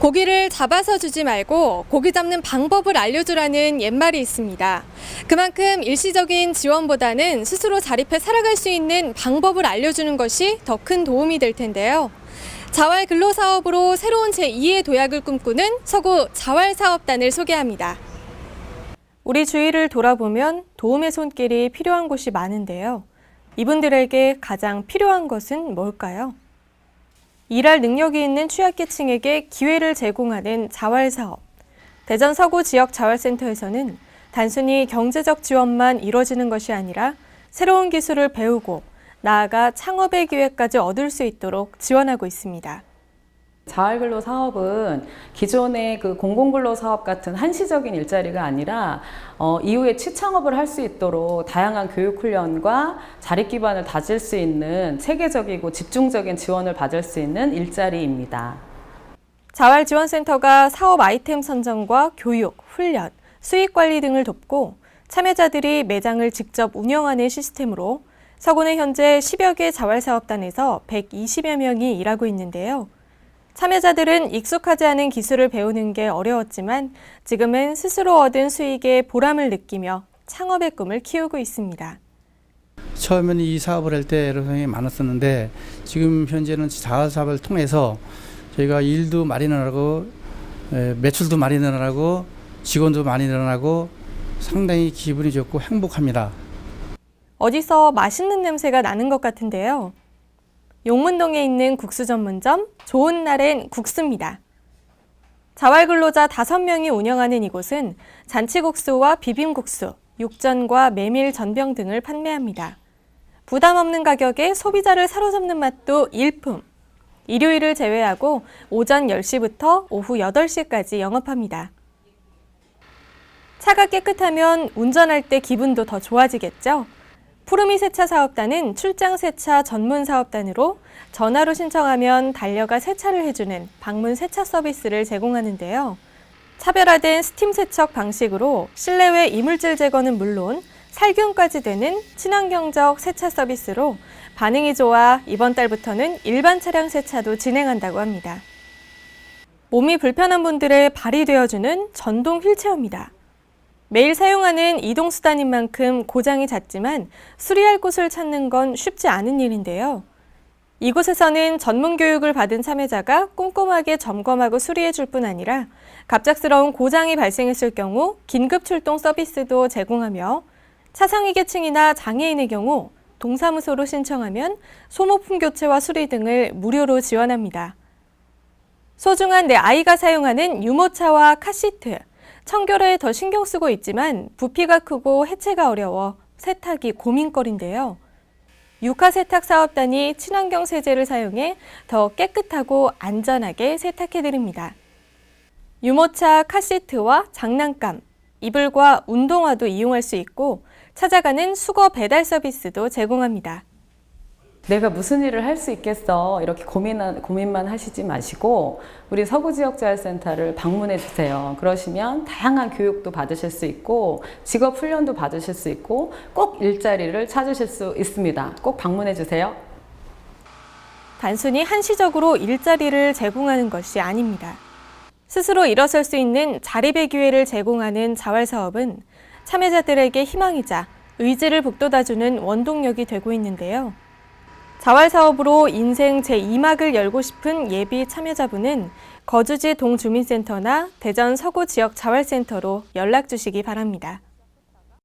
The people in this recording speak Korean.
고기를 잡아서 주지 말고 고기 잡는 방법을 알려주라는 옛말이 있습니다. 그만큼 일시적인 지원보다는 스스로 자립해 살아갈 수 있는 방법을 알려주는 것이 더 큰 도움이 될 텐데요. 자활 근로 사업으로 새로운 제2의 도약을 꿈꾸는 서구 자활 사업단을 소개합니다. 우리 주위를 돌아보면 도움의 손길이 필요한 곳이 많은데요. 이분들에게 가장 필요한 것은 뭘까요? 일할 능력이 있는 취약계층에게 기회를 제공하는 자활사업. 대전 서구 지역 자활센터에서는 단순히 경제적 지원만 이뤄지는 것이 아니라 새로운 기술을 배우고 나아가 창업의 기회까지 얻을 수 있도록 지원하고 있습니다. 자활근로 사업은 기존의 그 공공근로 사업 같은 한시적인 일자리가 아니라 어, 이후에 취창업을 할 수 있도록 다양한 교육 훈련과 자립 기반을 다질 수 있는 체계적이고 집중적인 지원을 받을 수 있는 일자리입니다. 자활지원센터가 사업 아이템 선정과 교육, 훈련, 수익 관리 등을 돕고 참여자들이 매장을 직접 운영하는 시스템으로 서구는 현재 10여 개 자활사업단에서 120여 명이 일하고 있는데요. 참여자들은 익숙하지 않은 기술을 배우는 게 어려웠지만 지금은 스스로 얻은 수익에 보람을 느끼며 창업의 꿈을 키우고 있습니다. 처음에는 이 사업을 할때 어려움이 많았었는데 지금 현재는 자활 사업을 통해서 저희가 일도 많이 늘어나고 에, 매출도 많이 늘어나고 직원도 많이 늘어나고 상당히 기분이 좋고 행복합니다. 어디서 맛있는 냄새가 나는 것 같은데요. 용문동에 있는 국수 전문점 좋은 날엔 국수입니다. 자활근로자 5명이 운영하는 이곳은 잔치국수와 비빔국수, 육전과 메밀 전병 등을 판매합니다. 부담 없는 가격에 소비자를 사로잡는 맛도 일품. 일요일을 제외하고 오전 10시부터 오후 8시까지 영업합니다. 차가 깨끗하면 운전할 때 기분도 더 좋아지겠죠? 푸르미 세차 사업단은 출장 세차 전문 사업단으로 전화로 신청하면 달려가 세차를 해주는 방문 세차 서비스를 제공하는데요. 차별화된 스팀 세척 방식으로 실내외 이물질 제거는 물론 살균까지 되는 친환경적 세차 서비스로 반응이 좋아 이번 달부터는 일반 차량 세차도 진행한다고 합니다. 몸이 불편한 분들의 발이 되어주는 전동 휠체어입니다. 매일 사용하는 이동수단인 만큼 고장이 잦지만 수리할 곳을 찾는 건 쉽지 않은 일인데요. 이곳에서는 전문 교육을 받은 참여자가 꼼꼼하게 점검하고 수리해 줄 뿐 아니라 갑작스러운 고장이 발생했을 경우 긴급 출동 서비스도 제공하며 차상위 계층이나 장애인의 경우 동사무소로 신청하면 소모품 교체와 수리 등을 무료로 지원합니다. 소중한 내 아이가 사용하는 유모차와 카시트, 청결에 더 신경 쓰고 있지만 부피가 크고 해체가 어려워 세탁이 고민거리인데요. 육하 세탁 사업단이 친환경 세제를 사용해 더 깨끗하고 안전하게 세탁해 드립니다. 유모차 카시트와 장난감, 이불과 운동화도 이용할 수 있고 찾아가는 수거 배달 서비스도 제공합니다. 내가 무슨 일을 할 수 있겠어 이렇게 고민 고민만 하시지 마시고 우리 서구 지역 자활센터를 방문해 주세요. 그러시면 다양한 교육도 받으실 수 있고 직업 훈련도 받으실 수 있고 꼭 일자리를 찾으실 수 있습니다. 꼭 방문해 주세요. 단순히 한시적으로 일자리를 제공하는 것이 아닙니다. 스스로 일어설 수 있는 자립의 기회를 제공하는 자활사업은 참여자들에게 희망이자 의지를 북돋아주는 원동력이 되고 있는데요. 자활사업으로 인생 제2막을 열고 싶은 예비 참여자분은 거주지 동주민센터나 대전 서구 지역 자활센터로 연락 주시기 바랍니다.